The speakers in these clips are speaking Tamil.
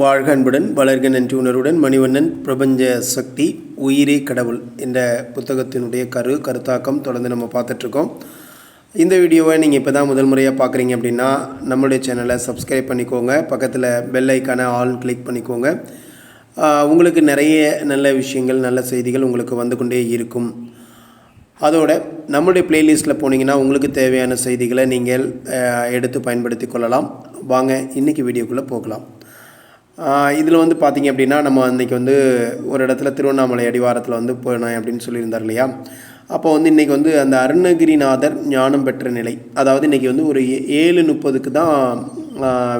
வாழ்க அன்புடன் வளர்க நன்றி உணர்வுடன் மணிவண்ணன் பிரபஞ்ச சக்தி உயிரே கடவுள் என்ற புத்தகத்தினுடைய கரு கருத்தாக்கம் தொடர்ந்து நம்ம பார்த்துட்ருக்கோம். இந்த வீடியோவை நீங்கள் இப்போ தான் முதல் முறையாக பார்க்குறீங்க அப்படின்னா நம்மளுடைய சேனலை சப்ஸ்கிரைப் பண்ணிக்கோங்க பக்கத்தில் பெல் ஐக்கான ஆல் கிளிக் பண்ணிக்கோங்க. உங்களுக்கு நிறைய நல்ல விஷயங்கள் நல்ல செய்திகள் உங்களுக்கு வந்து கொண்டே இருக்கும். அதோட நம்மளுடைய பிளேலிஸ்ட்டில் போனீங்கன்னா உங்களுக்கு தேவையான செய்திகளை நீங்கள் எடுத்து பயன்படுத்தி கொள்ளலாம். வாங்க இன்றைக்கி வீடியோக்குள்ளே போகலாம். இதில் வந்து பார்த்தீங்க அப்படின்னா நம்ம அன்றைக்கி வந்து ஒரு இடத்துல திருவண்ணாமலை அடிவாரத்தில் வந்து போனேன் அப்படின்னு சொல்லியிருந்தார் இல்லையா? அப்போ வந்து இன்றைக்கி வந்து அந்த அருணகிரிநாதர் ஞானம் பெற்ற நிலை அதாவது இன்றைக்கி வந்து ஒரு ஏ- ஏழு முப்பதுக்கு தான்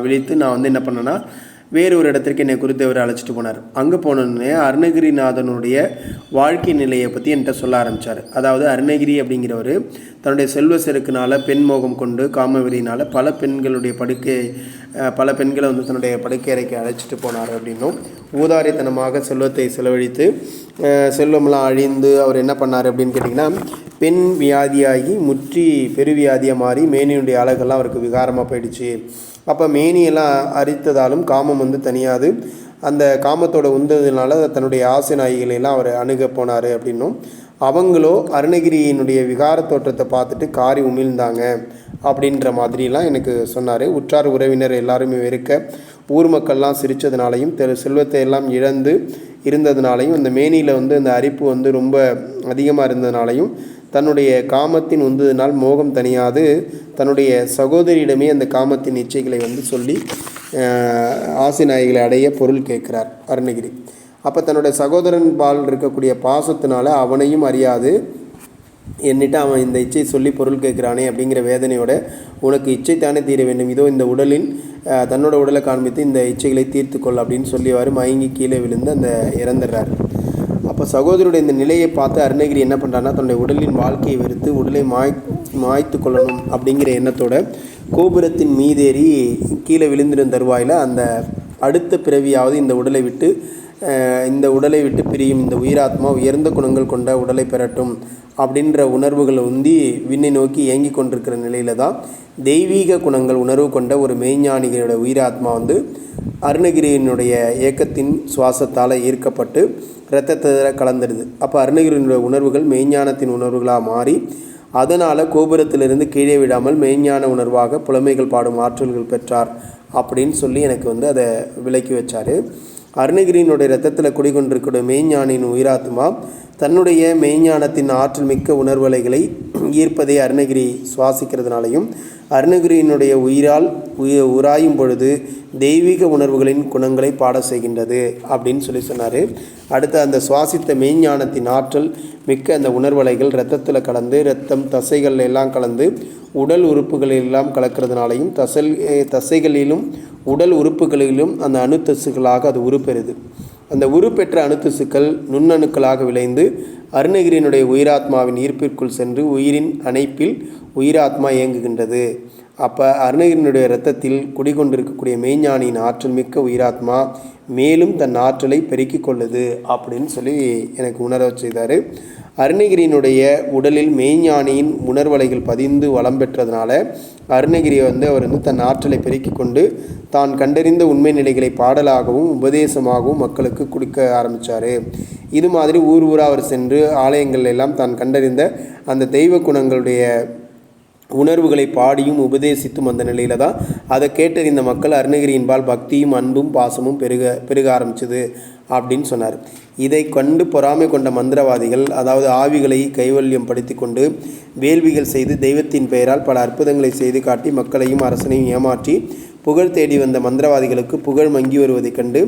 விழித்து நான் வந்து என்ன பண்ணேன்னா வேறு ஒரு இடத்திற்கு என்னை குருதேவர் அழைச்சிட்டு போனார். அங்கே போனோடனே அருணகிரிநாதனுடைய வாழ்க்கை நிலையை பற்றி என்கிட்ட சொல்ல ஆரம்பித்தார் அதாவது அருணகிரி அப்படிங்கிறவர் தன்னுடைய செல்வ செருக்குனால் பெண் மோகம் கொண்டு காமவெறியினால் பல பெண்களுடைய படுக்கை பல பெண்களை வந்து தன்னுடைய படுக்கை அறைக்கு அழைச்சிட்டு போனார் அப்படின்னும் ஊதாரித்தனமாக செல்வத்தை செலவழித்து செல்வம்லாம் செல்வமெல்லாம் அழிந்து அவர் என்ன பண்ணார் அப்படின்னு கேட்டிங்கன்னா பெண் வியாதியாகி முற்றி பெருவியாதியாக மாறி மேனியுடைய அழகெல்லாம் அவருக்கு விகாரமாக போயிடுச்சு. அப்போ மேனியெல்லாம் அரித்ததாலும் காமம் வந்து தனியாது. அந்த காமத்தோட உந்ததுனால தன்னுடைய ஆசை நாய்களையெல்லாம் அவர் அணுக போனார் அப்படின்னும். அவங்களோ அருணகிரியினுடைய விகார தோற்றத்தை பார்த்துட்டு காரி உமிழ்ந்தாங்க அப்படின்ற மாதிரிலாம் எனக்கு சொன்னார். உற்றார் உறவினர் எல்லாருமே இருக்க ஊர் மக்கள்லாம் சிரித்ததுனாலையும் தெரு செல்வத்தை எல்லாம் இழந்து இருந்ததுனாலையும் அந்த மேனியில் வந்து அந்த அரிப்பு வந்து ரொம்ப அதிகமாக இருந்ததுனாலையும் தன்னுடைய காமத்தின் உந்ததினால் மோகம் தனியாது தன்னுடைய சகோதரியிடமே அந்த காமத்தின் இச்சைகளை வந்து சொல்லி அஹ், ஆசை அடைய பொருள் கேட்கிறார் அருணகிரி. அப்போ தன்னுடைய சகோதரன் பால் இருக்கக்கூடிய பாசத்தினால அவனையும் அறியாது. என்னிட்ட அவன் இந்த இச்சை சொல்லி பொருள் கேட்குறானே அப்படிங்கிற வேதனையோட உனக்கு இச்சை தானே தீர வேண்டும். இதோ இந்த உடலின் தன்னோட உடலை காண்பித்து இந்த இச்சைகளை தீர்த்து கொள் அப்படின்னு சொல்லிவாரு மயங்கி கீழே விழுந்து அந்த இறந்துடுறார். அப்போ சகோதரருடைய இந்த நிலையை பார்த்து அருணகிரி என்ன பண்ணுறாருன்னா தன்னுடைய உடலின் வாழ்க்கையை வெறுத்து உடலை மாய் மாய்த்து கொள்ளணும் அப்படிங்கிற எண்ணத்தோட கோபுரத்தின் மீதேறி கீழே விழுந்திருந்த தருவாயில் அந்த அடுத்த பிறவியாவது இந்த உடலை விட்டு இந்த உடலை விட்டு பிரியும் இந்த உயிராத்மா உயர்ந்த குணங்கள் கொண்ட உடலை பெறட்டும் அப்படின்ற உணர்வுகளை உந்தி விண்ணை நோக்கி இயங்கி கொண்டிருக்கிற நிலையில தான் தெய்வீக குணங்கள் உணர்வு கொண்ட ஒரு மெய்ஞானிகளோட உயிராத்மா வந்து அருணகிரியினுடைய இயக்கத்தின் சுவாசத்தால் ஈர்க்கப்பட்டு இரத்தத்தில் கலந்துடுது. அப்போ அருணகிரியினுடைய உணர்வுகள் மெய்ஞானத்தின் உணர்வுகளாக மாறி அதனால் கோபுரத்திலிருந்து கீழே விடாமல் மெய்ஞான உணர்வாக புலமைகள் பாடும் ஆற்றல்கள் பெற்றார் அப்படின்னு சொல்லி எனக்கு வந்து அதை விளக்கி வச்சார். அருணகிரியினுடைய ரத்தத்தில் குடிகொண்டிருக்கிற மெய்ஞானின் உயிராத்மா தன்னுடைய மெய்ஞானத்தின் ஆற்றல் மிக்க உணர்வலைகளை ஈர்ப்பதை அருணகிரி சுவாசிக்கிறதுனாலையும் அருணகிரியினுடைய உயிரால் உய உராயும் பொழுது தெய்வீக உணர்வுகளின் குணங்களை பாட செய்கின்றது அப்படின்னு சொல்லி சொன்னார். அடுத்து அந்த சுவாசித்த மெய்ஞானத்தின் ஆற்றல் மிக்க அந்த உணர்வலைகள் இரத்தத்தில் கலந்து இரத்தம் தசைகள் எல்லாம் கலந்து உடல் உறுப்புகளில் எல்லாம் கலக்கிறதுனாலையும் தசல் தசைகளிலும் உடல் உறுப்புகளிலும் அந்த அணுத்தசுகளாக அது உருப்பெறுது. அந்த உருப்பெற்ற அணுத்தசுக்கள் நுண்ணணுக்களாக விளைந்து அருணகிரியினுடைய உயிராத்மாவின் ஈர்ப்பிற்குள் சென்று உயிரின் அணைப்பில் உயிராத்மா இயங்குகின்றது. அப்போ அருணகிரியினுடைய இரத்தத்தில் குடிகொண்டிருக்கக்கூடிய மெய்ஞானியின் ஆற்றல் மிக்க உயிராத்மா மேலும் தன் ஆற்றலை பெருக்கிக் கொள்ளுது அப்படின்னு சொல்லி எனக்கு உணர செய்தார். அருணகிரியினுடைய உடலில் மெய்ஞானியின் உணர்வலைகள் பதிந்து வளம் பெற்றதுனால அருணகிரியை வந்து அவர் வந்து தன் ஆற்றலை பெருக்கிக் கொண்டு தான் கண்டறிந்த உண்மை நிலைகளை பாடலாகவும் உபதேசமாகவும் மக்களுக்கு கொடுக்க ஆரம்பித்தார் இது மாதிரி ஊர் ஊராக அவர் சென்று ஆலயங்கள் எல்லாம் தான் கண்டறிந்த அந்த தெய்வ குணங்களுடைய உணர்வுகளை பாடியும் உபதேசித்தும் அந்த நிலையில தான் அதை கேட்டறிந்த மக்கள் அருணகிரியின்பால் பக்தியும் அன்பும் பாசமும் பெருக பெருக ஆரம்பிச்சது அப்படின்னு சொன்னார். இதை கண்டு பொறாமை கொண்ட மந்திரவாதிகள் அதாவது ஆவிகளை கைவல்யம் படுத்தி கொண்டு வேள்விகள் செய்து தெய்வத்தின் பெயரால் பல அற்புதங்களை செய்து காட்டி மக்களையும் அரசனையும் ஏமாற்றி புகழ் தேடி வந்த மந்திரவாதிகளுக்கு புகழ் மங்கி வருவதைக் கண்டு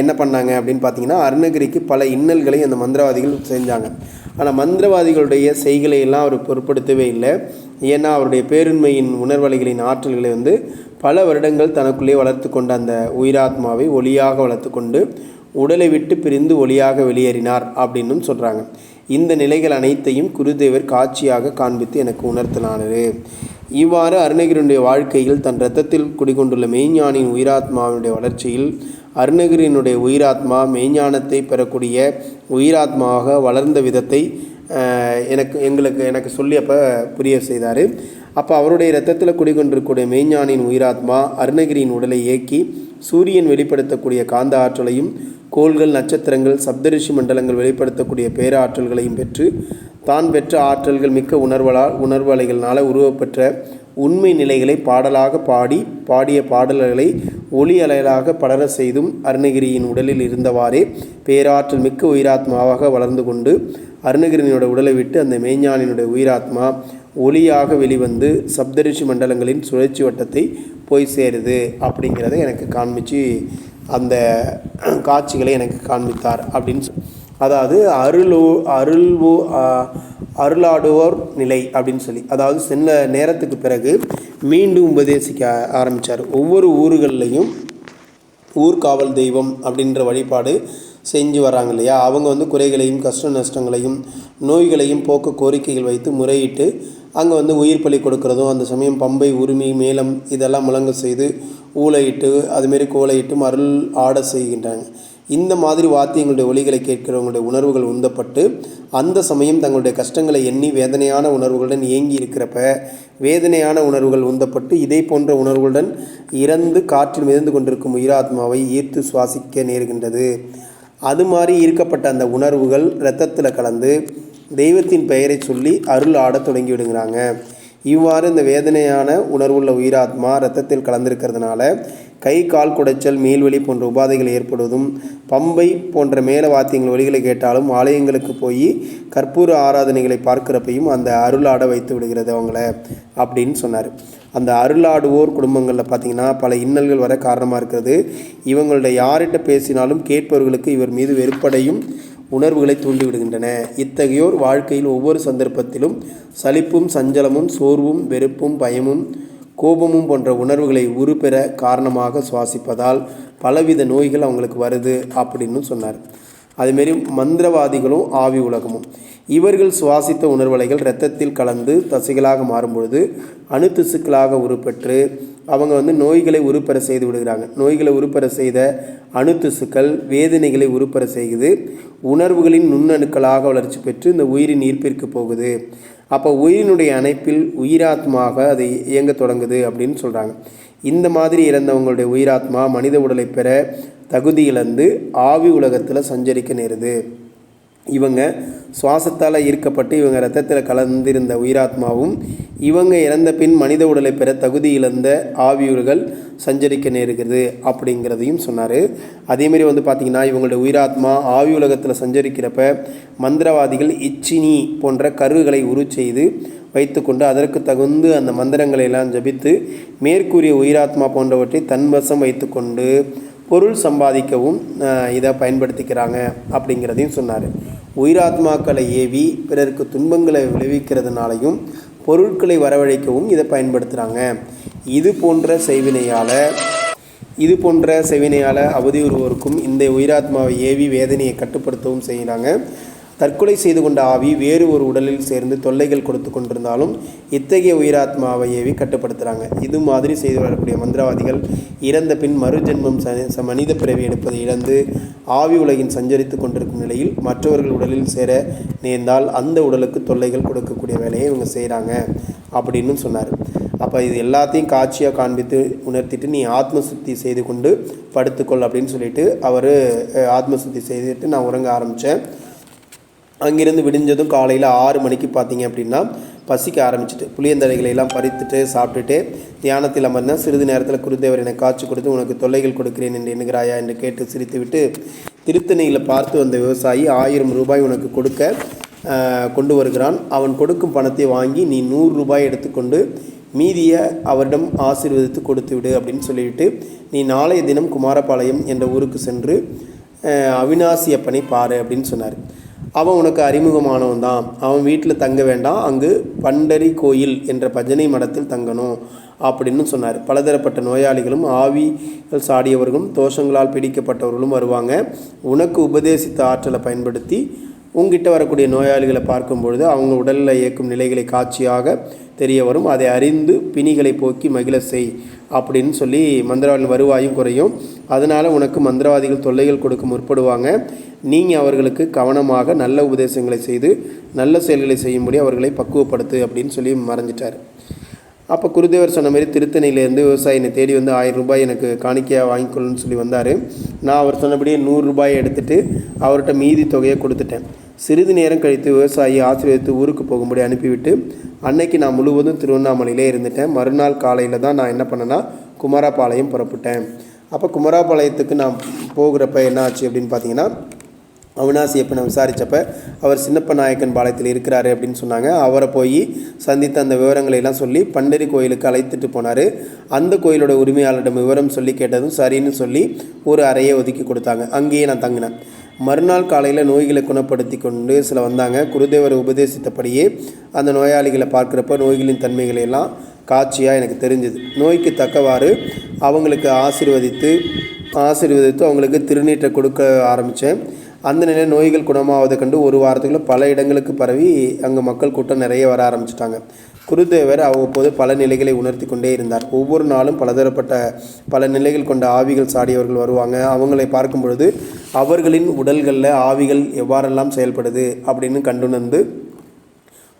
என்ன பண்ணாங்க அப்படின்னு பார்த்தீங்கன்னா அருணகிரிக்கு பல இன்னல்களை அந்த மந்திரவாதிகள் செஞ்சாங்க. ஆனால் மந்திரவாதிகளுடைய செய்களை எல்லாம் அவர் பொருட்படுத்தவே இல்லை. ஏன்னா அவருடைய பேருண்மையின் உணர்வலைகளின் ஆற்றல்களை வந்து பல வருடங்கள் தனக்குள்ளே வளர்த்து கொண்ட அந்த உயிராத்மாவை ஒளியாக வளர்த்து கொண்டு உடலை விட்டு பிரிந்து ஒளியாக வெளியேறினார் அப்படின்னும் சொல்கிறாங்க இந்த நிலைகள் அனைத்தையும் குருதேவர் காட்சியாக காண்பித்து எனக்கு உணர்த்தலானது இவ்வாறு அருணகிரியுடைய வாழ்க்கையில் தன் இரத்தத்தில் குடிகொண்டுள்ள மெய்ஞானின் உயிராத்மாவினுடைய வளர்ச்சியில் அருணகிரியினுடைய உயிராத்மா மெய்ஞானத்தை பெறக்கூடிய உயிராத்மாவாக வளர்ந்த விதத்தை எனக்கு எங்களுக்கு எனக்கு சொல்லி அப்போ புரிய செய்தார். அப்போ அவருடைய இரத்தத்தில் குடிகொண்டிருக்கக்கூடிய மெய்ஞானின் உயிராத்மா அருணகிரியின் உடலை இயக்கி சூரியன் வெளிப்படுத்தக்கூடிய காந்த ஆற்றலையும் கோள்கள் நட்சத்திரங்கள் சப்தரிஷி மண்டலங்கள் வெளிப்படுத்தக்கூடிய பேராற்றல்களையும் பெற்று தான் பெற்ற ஆற்றல்கள் மிக்க உணர்வலால் உணர்வலைகளால் உருவப்பெற்ற உண்மை நிலைகளை பாடலாக பாடி பாடிய பாடல்களை ஒளி அலைகளாக படர செய்தும் அருணகிரியின் உடலில் இருந்தவாறே பேராற்றல் மிக்க உயிராத்மாவாக வளர்ந்து கொண்டு அருணகிரியினுடைய உடலை விட்டு அந்த மெய்ஞானினுடைய உயிராத்மா ஒளியாக வெளிவந்து சப்தரிஷி மண்டலங்களின் சுழற்சி வட்டத்தை போய் சேருது அப்படிங்கிறத எனக்கு காண்பிச்சு அந்த காட்சிகளை எனக்கு காண்பித்தார் அப்படின்னு சொ- அதாவது அருளோ அருள்வோ அருளாடுவோர் நிலை அப்படின்னு சொல்லி அதாவது சில நேரத்துக்கு பிறகு மீண்டும் உபதேசிக்க ஆரம்பித்தார் ஒவ்வொரு ஊர்கள்லையும் ஊர்காவல் தெய்வம் அப்படின்ற வழிபாடு செஞ்சு வராங்க இல்லையா? அவங்க வந்து குறைகளையும் கஷ்ட நஷ்டங்களையும் நோய்களையும் போக்க கோரிக்கைகள் வைத்து முறையிட்டு அங்கே வந்து உயிர் பலி கொடுக்கறதும் அந்த சமயம் பம்பை உரிமை மேளம் இதெல்லாம் முழங்க செய்து ஊளையிட்டு அதுமாரி கோலையிட்டும் அருள் ஆட செய்கின்றாங்க. இந்த மாதிரி வாத்தியங்களுடைய ஒலிகளை கேட்கிறவங்களுடைய உணர்வுகள் உந்தப்பட்டு அந்த சமயம் தங்களுடைய கஷ்டங்களை எண்ணி வேதனையான உணர்வுகளுடன் ஏங்கி இருக்கிறப்ப வேதனையான உணர்வுகள் உந்தப்பட்டு இதே போன்ற உணர்வுகளுடன் இறந்து காற்றில் மிதந்து கொண்டிருக்கும் உயிராத்மாவை ஈர்த்து சுவாசிக்க நேருகின்றது. அது மாதிரி ஈர்க்கப்பட்ட அந்த உணர்வுகள் இரத்தத்தில் கலந்து தெய்வத்தின் பெயரை சொல்லி அருள் ஆடத் தொடங்கி விடுங்கிறாங்க இவ்வாறு இந்த வேதனையான உணர்வுள்ள உயிராத்மா ரத்தத்தில் கலந்திருக்கிறதுனால கை கால் குடைச்சல் மீள்வெளி போன்ற உபாதைகள் ஏற்படுவதும் பம்பை போன்ற மேல வாத்தியங்கள் வழிகளை கேட்டாலும் ஆலயங்களுக்கு போய் கற்பூர ஆராதனைகளை பார்க்கிறப்பையும் அந்த அருளாட வைத்து விடுகிறது அவங்கள அப்படின்னு சொன்னார். அந்த அருளாடுவோர் குடும்பங்களில் பார்த்தீங்கன்னா பல இன்னல்கள் வர காரணமாக இருக்கிறது. இவங்கள்ட்ட யார்கிட்ட பேசினாலும் கேட்பவர்களுக்கு இவர் மீது வெறுப்படையும் உணர்வுகளை தூண்டிவிடுகின்றன. இத்தகையோர் வாழ்க்கையில் ஒவ்வொரு சந்தர்ப்பத்திலும் சலிப்பும் சஞ்சலமும் சோர்வும் வெறுப்பும் பயமும் கோபமும் போன்ற உணர்வுகளை உருப்பெற காரணமாக சுவாசிப்பதால் பலவித நோய்கள் அவங்களுக்கு வருது அப்படின்னு சொன்னார். அதுமாரி மந்திரவாதிகளும் ஆவி உலகமும். இவர்கள் சுவாசித்த உணர்வலைகள் இரத்தத்தில் கலந்து தசைகளாக மாறும்பொழுது அணுத்திசுக்களாக உருப்பெற்று அவங்க வந்து நோய்களை உருப்பெற செய்து விடுகிறாங்க. நோய்களை உருப்பெற செய்த அணுத்திசுக்கள் வேதனைகளை உருப்பெற செய்து உணர்வுகளின் நுண்ணணுக்களாக வளர்ச்சி பெற்று இந்த உயிரின் ஈர்ப்பிற்கு போகுது. அப்போ உயிரினுடைய அணைப்பில் உயிராத்மாக அதை இயங்க தொடங்குது அப்படின்னு சொல்கிறாங்க இந்த மாதிரி இறந்தவங்களுடைய உயிராத்மா மனித உடலை பெற தகுதி இழந்து ஆவி உலகத்தில் சஞ்சரிக்க நேருது. இவங்க சுவாசத்தால் ஈர்க்கப்பட்டு இவங்க ரத்தத்தில் கலந்திருந்த உயிராத்மாவும் இவங்க இறந்த பின் மனித உடலை பெற தகுதி இழந்த ஆவியூர்கள் சஞ்சரிக்க நேருகிறது அப்படிங்கிறதையும் சொன்னார். அதேமாரி வந்து பார்த்திங்கன்னா இவங்களுடைய உயிராத்மா ஆவி உலகத்தில் சஞ்சரிக்கிறப்ப மந்திரவாதிகள் இச்சினி போன்ற கருகளை உரு செய்து வைத்துக்கொண்டு அதற்கு தகுந்து அந்த மந்திரங்களை எல்லாம் ஜபித்து மேற்கூறிய உயிராத்மா போன்றவற்றை தன்வசம் வைத்துக்கொண்டு பொருள் சம்பாதிக்கவும் இதை பயன்படுத்திக்கிறாங்க அப்படிங்கிறதையும் சொன்னார். உயிராத்மாக்களை ஏவி பிறருக்கு துன்பங்களை விளைவிக்கிறதுனாலையும் பொருட்களை வரவழைக்கவும் இதை பயன்படுத்துகிறாங்க இது போன்ற செய்வினையால் இது போன்ற செவினையால் அவதியுறுவோருக்கும் இந்த உயிராத்மாவை ஏவி வேதனையை கட்டுப்படுத்தவும் செய்கிறாங்க. தற்கொலை செய்து கொண்ட ஆவி வேறு ஒரு உடலில் சேர்ந்து தொல்லைகள் கொடுத்து கொண்டிருந்தாலும் இத்தகைய உயிராத்மாவை ஏவி கட்டுப்படுத்துகிறாங்க இது மாதிரி செய்து வரக்கூடிய மந்திரவாதிகள் இறந்த பின் மறுஜென்மம் ச ச- மனித பிறவி எடுப்பதை இழந்து ஆவி உலகின் சஞ்சரித்து கொண்டிருக்கும் நிலையில் மற்றவர்கள் உடலில் சேர நேர்ந்தால் அந்த உடலுக்கு தொல்லைகள் கொடுக்கக்கூடிய வேலையை இவங்க செய்கிறாங்க அப்படின்னு சொன்னார். அப்போ இது எல்லாத்தையும் காட்சியாக காண்பித்து உணர்த்திட்டு நீ ஆத்ம சுத்தி செய்து கொண்டு படுத்துக்கொள் அப்படின்னு சொல்லிட்டு அவர் ஆத்ம சுத்தி செய்துட்டு நான் உறங்க ஆரம்பித்தேன் அங்கிருந்து விடிஞ்சதும் காலையில் ஆறு மணிக்கு பார்த்தீங்க அப்படின்னா பசிக்க ஆரம்பிச்சிட்டு புளியந்தழைகளை எல்லாம் பறித்துட்டு சாப்பிட்டுட்டு தியானத்தில் அமர்ந்தேன் சிறிது நேரத்தில் குருதேவர் எனக்கு காட்சி கொடுத்து உனக்கு தொல்லைகள் கொடுக்கிறேன் என்று எண்ணுகிறாயா? என்று கேட்டு சிரித்துவிட்டு திருத்தணியில் பார்த்து வந்த விவசாயி ஆயிரம் ரூபாய் உனக்கு கொடுக்க கொண்டு வருகிறான். அவன் கொடுக்கும் பணத்தை வாங்கி நீ நூறு ரூபாய் எடுத்துக்கொண்டு மீதியை அவரிடம் ஆசீர்வதித்து கொடுத்து விடு அப்படின்னு சொல்லிவிட்டு நீ நாளைய தினம் குமாரபாளையம் என்ற ஊருக்கு சென்று அவினாசி அப்பனை பாரு அப்படின்னு சொன்னார். அவன் உனக்கு அறிமுகமானவன் தான். அவன் வீட்டில் தங்க வேண்டாம். அங்கு பண்டரி கோயில் என்ற பஜனை மடத்தில் தங்கணும் அப்படின்னு சொன்னார். பலதரப்பட்ட நோயாளிகளும் ஆவிகள் சாடியவர்களும் தோஷங்களால் பிடிக்கப்பட்டவர்களும் வருவாங்க. உனக்கு உபதேசித்த ஆற்றலை பயன்படுத்தி உங்ககிட்ட வரக்கூடிய நோயாளிகளை பார்க்கும் பொழுது அவங்க உடலில் இயக்கும் நிலைகளை காட்சியாக தெரிய வரும். அதை அறிந்து பிணிகளை போக்கி மகிழ செய் அப்படின்னு சொல்லி மந்திரவாதிகள் வருவாயும் குறையும். அதனால் உனக்கு மந்திரவாதிகள் தொல்லைகள் கொடுக்க முற்படுவாங்க. நீங்கள் அவர்களுக்கு கவனமாக நல்ல உபதேசங்களை செய்து நல்ல செயல்களை செய்யும்படி அவர்களை பக்குவப்படுத்து அப்படின்னு சொல்லி மறைஞ்சிட்டார். அப்போ குருதேவர் சொன்ன மாதிரி திருத்தணியிலேருந்து விவசாயினை தேடி வந்து ஆயிரம் ரூபாய் எனக்கு காணிக்கையாக வாங்கிக்கொள்ளுன்னு சொல்லி வந்தார். நான் அவர் சொன்னபடியே நூறு ரூபாய் அவர்கிட்ட மீதி தொகையை கொடுத்துட்டேன். சிறிது நேரம் கழித்து விவசாயி ஆசீர்வதித்து ஊருக்கு போகும்படி அனுப்பிவிட்டு அன்னைக்கு நான் முழுவதும் திருவண்ணாமலையிலே இருந்துட்டேன். மறுநாள் காலையில் தான் நான் என்ன பண்ணேன்னா குமாரபாளையம் புறப்பட்டேன். அப்போ குமாரபாளையத்துக்கு நான் போகிறப்ப என்ன ஆச்சு அப்படின்னு பார்த்தீங்கன்னா அவினாசி எப்போ நான் விசாரித்தப்ப அவர் சின்னப்ப நாயக்கன் பாளையத்தில் இருக்கிறாரு அப்படின்னு சொன்னாங்க. அவரை போய் சந்தித்த அந்த விவரங்களை எல்லாம் சொல்லி பண்டரி கோயிலுக்கு அழைத்துட்டு போனார். அந்த கோயிலோட உரிமையாளரிடம் விவரம் சொல்லி கேட்டதும் சரின்னு சொல்லி ஒரு அறையை ஒதுக்கி கொடுத்தாங்க. அங்கேயே நான் தங்கினேன். மறுநாள் காலையில் நோய்களை குணப்படுத்தி கொண்டு சில வந்தாங்க. குருதேவர் உபதேசித்தபடியே அந்த நோயாளிகளை பார்க்குறப்ப நோய்களின் தன்மைகளை எல்லாம் காட்சியாக எனக்கு தெரிஞ்சுது. நோய்க்கு தக்கவாறு அவங்களுக்கு ஆசீர்வதித்து ஆசீர்வதித்து அவங்களுக்கு திருநீற்றை கொடுக்க ஆரம்பித்தேன் அந்த நிலையில் நோய்கள் குணமாவதை கண்டு ஒரு வாரத்துக்குள்ளே பல இடங்களுக்கு பரவி அங்கே மக்கள் கூட்டம் நிறைய வர ஆரம்பிச்சிட்டாங்க. குருதேவர் அவ்வப்போது பல நிலைகளை உணர்த்தி கொண்டே இருந்தார். ஒவ்வொரு நாளும் பலதரப்பட்ட பல நிலைகள் கொண்ட ஆவிகள் சாடியவர்கள் வருவாங்க. அவங்களை பார்க்கும் பொழுது அவர்களின் உடல்களில் ஆவிகள் எவ்வாறெல்லாம் செயல்படுது அப்படின்னு கண்டுணர்ந்து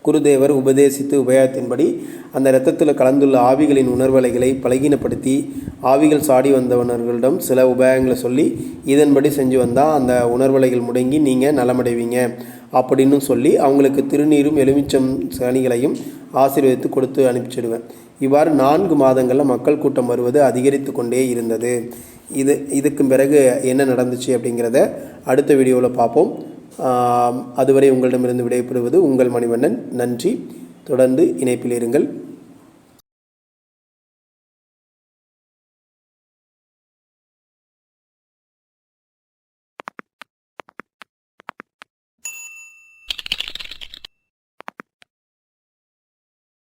குருதேவர் உபதேசித்து உபயோகத்தின்படி அந்த இரத்தத்தில் கலந்துள்ள ஆவிகளின் உணர்வலைகளை பலகீனப்படுத்தி ஆவிகள் சாடி வந்தவனர்களிடம் சில உபாயங்களை சொல்லி இதன்படி செஞ்சு வந்தால் அந்த உணர்வலைகள் முடங்கி நீங்கள் நலமடைவீங்க. அப்படின்னு சொல்லி அவங்களுக்கு திருநீரும் எலுமிச்சம் சனிகளையும் ஆசீர்வதித்து கொடுத்து அனுப்பிச்சிடுவேன். இவ்வாறு நான்கு மாதங்களில் மக்கள் கூட்டம் வருவது அதிகரித்து கொண்டே இருந்தது. இது இதுக்கு பிறகு என்ன நடந்துச்சு அப்படிங்கிறத அடுத்த வீடியோவில் பார்ப்போம். அதுவரை உங்களிடமிருந்து விடைபெறுவது உங்கள் மணிவண்ணன். நன்றி. தொடர்ந்து இணைப்பில் இருங்கள்.